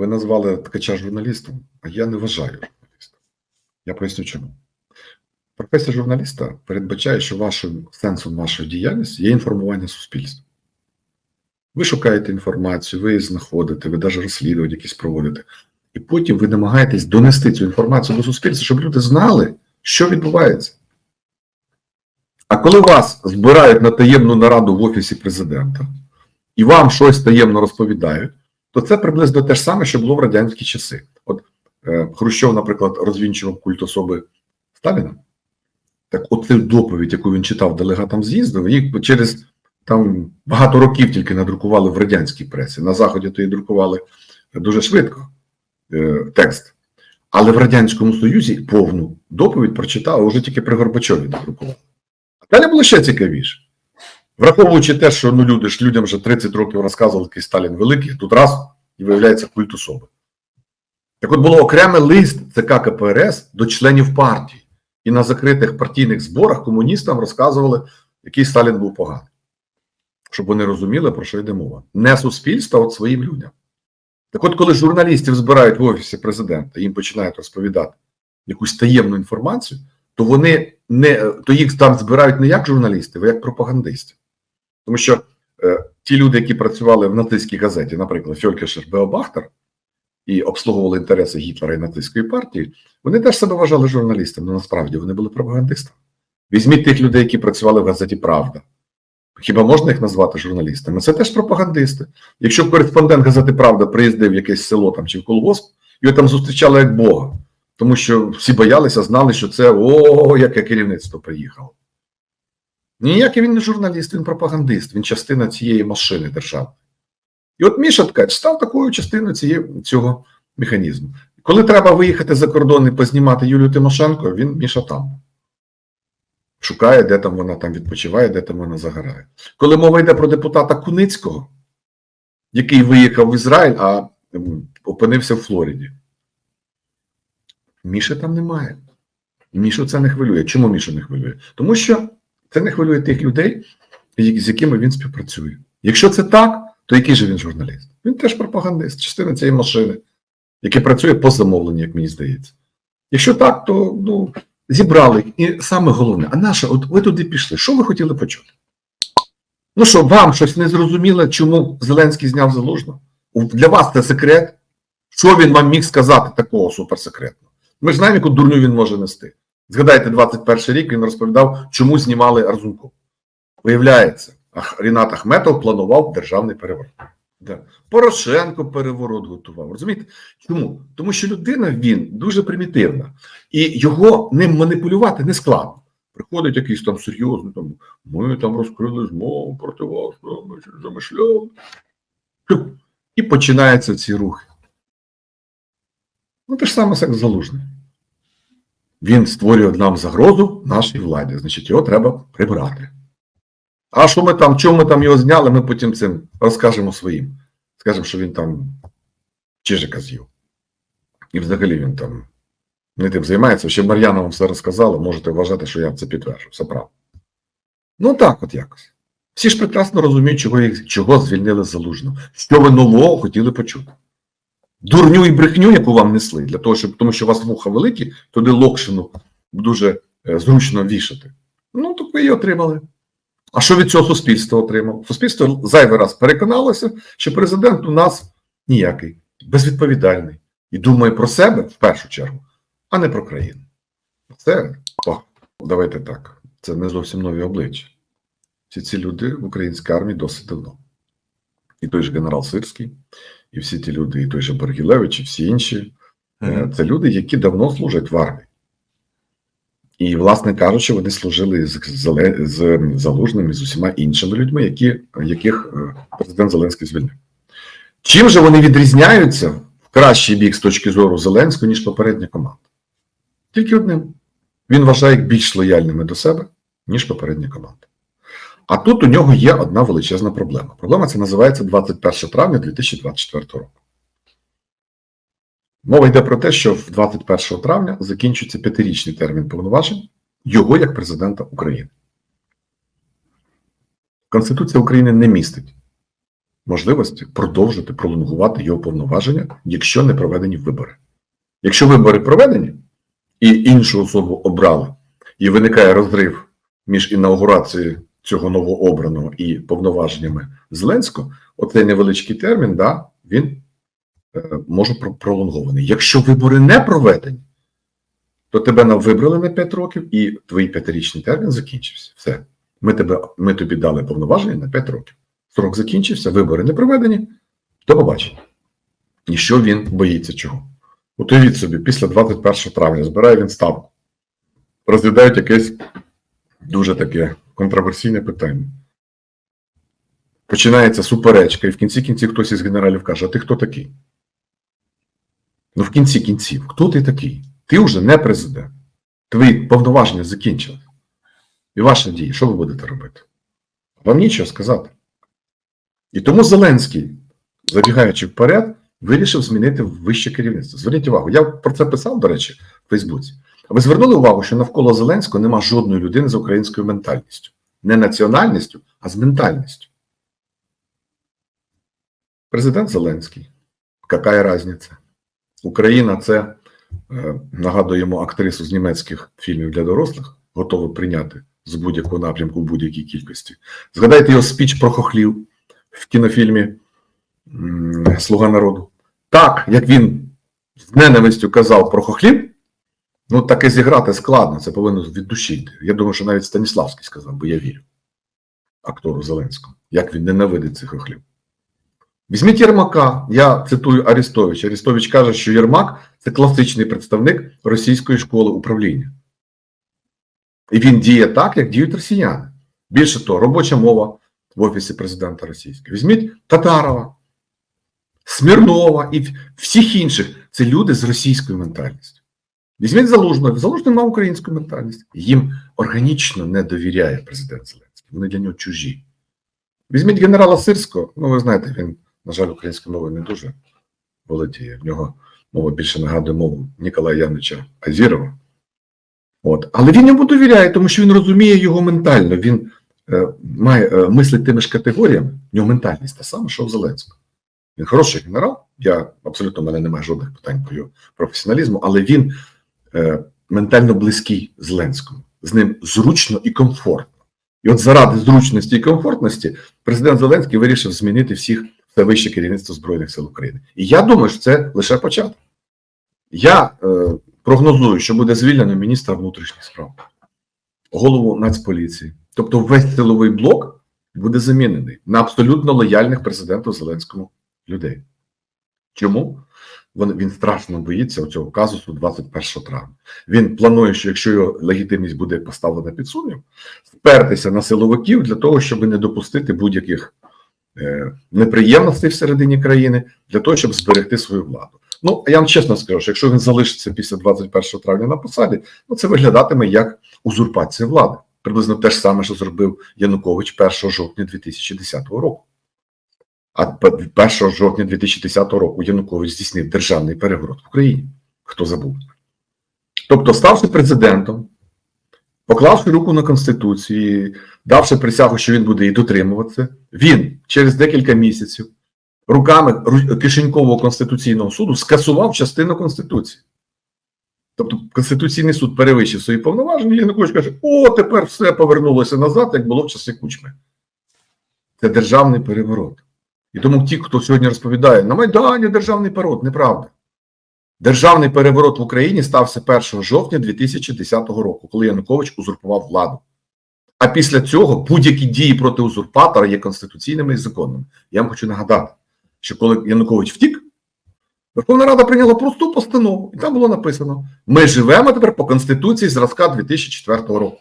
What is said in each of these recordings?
ви назвали ткача журналістом, а я не вважаю журналістом. Я поясню чому. Професія журналіста передбачає, що вашим сенсом вашої діяльності є інформування суспільства. Ви шукаєте інформацію, ви її знаходите, ви навіть розслідування якісь проводите. І потім ви намагаєтесь донести цю інформацію до суспільства, щоб люди знали, що відбувається. А коли вас збирають на таємну нараду в офісі президента і вам щось таємно розповідають, то це приблизно те ж саме, що було в радянські часи. От е, Хрущов, наприклад, розвінчував культ особи Сталіна. Так, оцю доповідь, яку він читав делегатам з'їзду, їх через там багато років тільки надрукували в радянській пресі. На Заході то її друкували дуже швидко е, текст. Але в Радянському Союзі повну доповідь прочитали вже тільки при Горбачові надрукували. А далі було ще цікавіше. Враховуючи те, що ну, люди ж людям вже 30 років розказували, який Сталін великий, тут раз і виявляється культ особи. Так от було окремий лист ЦК КПРС до членів партії. І на закритих партійних зборах комуністам розказували, який Сталін був поганий. Щоб вони розуміли, про що йде мова. Не суспільство, а от своїм людям. Так от, коли журналістів збирають в офісі президента і їм починають розповідати якусь таємну інформацію, то вони не то їх там збирають не як журналістів, а як пропагандистів. Тому що е, ті люди, які працювали в нацистській газеті, наприклад, Фьолькешер Беобахтер, і обслуговували інтереси Гітлера і нацистської партії, вони теж себе вважали журналістами, але насправді вони були пропагандистами. Візьміть тих людей, які працювали в газеті Правда. Хіба можна їх назвати журналістами? Це теж пропагандисти. Якщо кореспондент газети Правда приїздив в якесь село там чи в колгосп, його там зустрічали як Бога, тому що всі боялися, знали, що це о, яке керівництво приїхало. Ніякий він не журналіст, він пропагандист, він частина цієї машини держави. І от Міша Ткач став такою частиною цієї, цього механізму. Коли треба виїхати за кордон і познімати Юлію Тимошенко, він Міша там. Шукає, де там вона там відпочиває, де там вона загорає. Коли мова йде про депутата Куницького, який виїхав в Ізраїль, а опинився в Флориді. Міші там немає. Мішу це не хвилює. Чому Мішу не хвилює? Тому що це не хвилює тих людей, з якими він співпрацює. Якщо це так, то який же він журналіст? Він теж пропагандист, частина цієї машини, яка працює по замовленню, як мені здається. Якщо так, то ну, зібрали. І саме головне, а наше, от ви туди пішли, що ви хотіли почути? Ну що, вам щось не зрозуміло, чому Зеленський зняв залужно? Для вас це секрет? Що він вам міг сказати такого суперсекретного? Ми ж знаємо, яку дурню він може нести. Згадайте, 21 рік він розповідав, чому знімали Арзунков. Виявляється, Рінат Ахметов планував державний переворот. Порошенко переворот готував. Розумієте? Чому? Тому що людина він дуже примітивна, і його ним маніпулювати не складно. Приходить якийсь там серйозний, там, ми там розкрили змову проти вас, ми замишляли. І починаються ці рухи. Ну, те ж саме як залужний. Він створює нам загрозу нашій владі. Значить, його треба прибрати. А що ми там, чому ми там його зняли, ми потім цим розкажемо своїм. Скажемо, що він там чижика з'їв. І взагалі він там не тим займається. Ще Мар'яна вам все розказала, можете вважати, що я це підтверджу. Все правда. Ну так от якось. Всі ж прекрасно розуміють, чого їх, чого звільнили залужно. Що ви нового хотіли почути. Дурню і брехню, яку вам несли, для того, щоб, тому що у вас вуха великі, туди локшину дуже е, зручно вішати. Ну, так ви її отримали. А що від цього суспільство отримав? Суспільство зайвий раз переконалося, що президент у нас ніякий, безвідповідальний і думає про себе в першу чергу, а не про країну. Це о, давайте так. Це не зовсім нові обличчя. Всі ці люди в українській армії досить давно. І той же генерал Сирський, і всі ті люди, і той же Бергілевич, і всі інші. Mm-hmm. Це люди, які давно служать в армії. І, власне кажучи, вони служили з, з, з Залужним і з усіма іншими людьми, які, яких президент Зеленський звільнив. Чим же вони відрізняються в кращий бік з точки зору Зеленського, ніж попередня команда? Тільки одним. Він вважає їх більш лояльними до себе, ніж попередня команда. А тут у нього є одна величезна проблема. Проблема це називається 21 травня 2024 року. Мова йде про те, що в 21 травня закінчується п'ятирічний термін повноважень його як президента України. Конституція України не містить можливості продовжити пролонгувати його повноваження, якщо не проведені вибори. Якщо вибори проведені і іншу особу обрали, і виникає розрив між інаугурацією цього новообраного і повноваженнями Зеленського, оцей невеличкий термін, да, він е, може пролонгований. Якщо вибори не проведені, то тебе нам вибрали на 5 років, і твій п'ятирічний термін закінчився. Все. Ми, тебе, ми тобі дали повноваження на 5 років. Срок закінчився, вибори не проведені. До побачення. І що він боїться чого? От уявіть собі, після 21 травня збирає він ставку. Розглядають якесь дуже таке контроверсійне питання. Починається суперечка, і в кінці кінців хтось із генералів каже: А ти хто такий? Ну, в кінці кінців, хто ти такий? Ти вже не президент. Твої повноваження закінчились. І ваші дії, що ви будете робити? Вам нічого сказати. І тому Зеленський, забігаючи вперед, вирішив змінити вище керівництво. Зверніть увагу, я про це писав, до речі, в Фейсбуці. Ви звернули увагу, що навколо Зеленського нема жодної людини з українською ментальністю. Не національністю, а з ментальністю. Президент Зеленський. Яка різниця? Україна це, е, нагадуємо, актрису з німецьких фільмів для дорослих, готова прийняти з будь-якого напрямку будь-якій кількості. Згадайте його спіч про хохлів в кінофільмі Слуга народу. Так, як він з ненавистю казав про хохлів, ну таке зіграти складно, це повинно від душі йти. Я думаю, що навіть Станіславський сказав, бо я вірю актору Зеленському, як він ненавидить цих хохлів. Візьміть Єрмака, я цитую Арістовича. Арістович каже, що Єрмак це класичний представник російської школи управління. І він діє так, як діють росіяни. Більше того, робоча мова в Офісі президента Російського. Візьміть Татарова, Смірнова і всіх інших. Це люди з російською ментальністю. Візьміть Залужного. Залужний мав українську ментальність. Їм органічно не довіряє президент Зеленський. Вони для нього чужі. Візьміть генерала Сирського. Ну, ви знаєте, він, на жаль, українською мовою не дуже володіє. В нього мова більше нагадує мову Ніколая Яновича Азірова. От. Але він йому довіряє, тому що він розуміє його ментально. Він е, має е, мислить тими ж категоріями. В нього ментальність та сама, що у Зеленського. Він хороший генерал. Я абсолютно в мене немає жодних питань по його професіоналізму, але він ментально близький Зеленському. З ним зручно і комфортно. І от заради зручності і комфортності президент Зеленський вирішив змінити всіх все вище керівництво Збройних сил України. І я думаю, що це лише початок. Я е, прогнозую, що буде звільнено міністра внутрішніх справ, голову Нацполіції. Тобто весь силовий блок буде замінений на абсолютно лояльних президенту Зеленському людей. Чому? Він, страшно боїться цього казусу 21 травня. Він планує, що якщо його легітимність буде поставлена під сумнів, впертися на силовиків для того, щоб не допустити будь-яких е, неприємностей всередині країни, для того, щоб зберегти свою владу. Ну, я вам чесно скажу, що якщо він залишиться після 21 травня на посаді, ну це виглядатиме як узурпація влади. Приблизно те ж саме, що зробив Янукович 1 жовтня 2010 року. А 1 жовтня 2010 року Янукович здійснив державний переворот в Україні. Хто забув? Тобто, ставши президентом, поклавши руку на Конституції, давши присягу, що він буде її дотримуватися, він через декілька місяців руками кишенькового Конституційного суду скасував частину Конституції. Тобто Конституційний суд перевищив свої повноваження, і Янукович каже: о, тепер все повернулося назад, як було в часи кучми. Це державний переворот. І тому ті, хто сьогодні розповідає, на Майдані державний переворот, неправда. Державний переворот в Україні стався 1 жовтня 2010 року, коли Янукович узурпував владу. А після цього будь-які дії проти узурпатора є конституційними і законними. Я вам хочу нагадати, що коли Янукович втік, Верховна Рада прийняла просту постанову, і там було написано: ми живемо тепер по Конституції зразка 2004 року.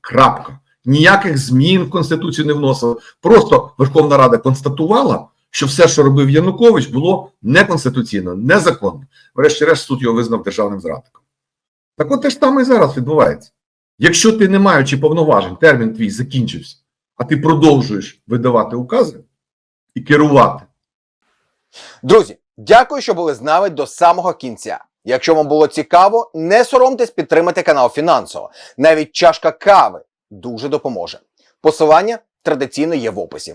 Крапка. Ніяких змін в Конституцію не вносили. Просто Верховна Рада констатувала, що все, що робив Янукович, було неконституційно, незаконно. Врешті-решт суд його визнав державним зрадником. Так от те ж саме і зараз відбувається. Якщо ти не маючи повноважень, термін твій закінчився, а ти продовжуєш видавати укази і керувати. Друзі, дякую, що були з нами до самого кінця. Якщо вам було цікаво, не соромтесь підтримати канал фінансово. Навіть чашка кави дуже допоможе. Посилання традиційно є в описі.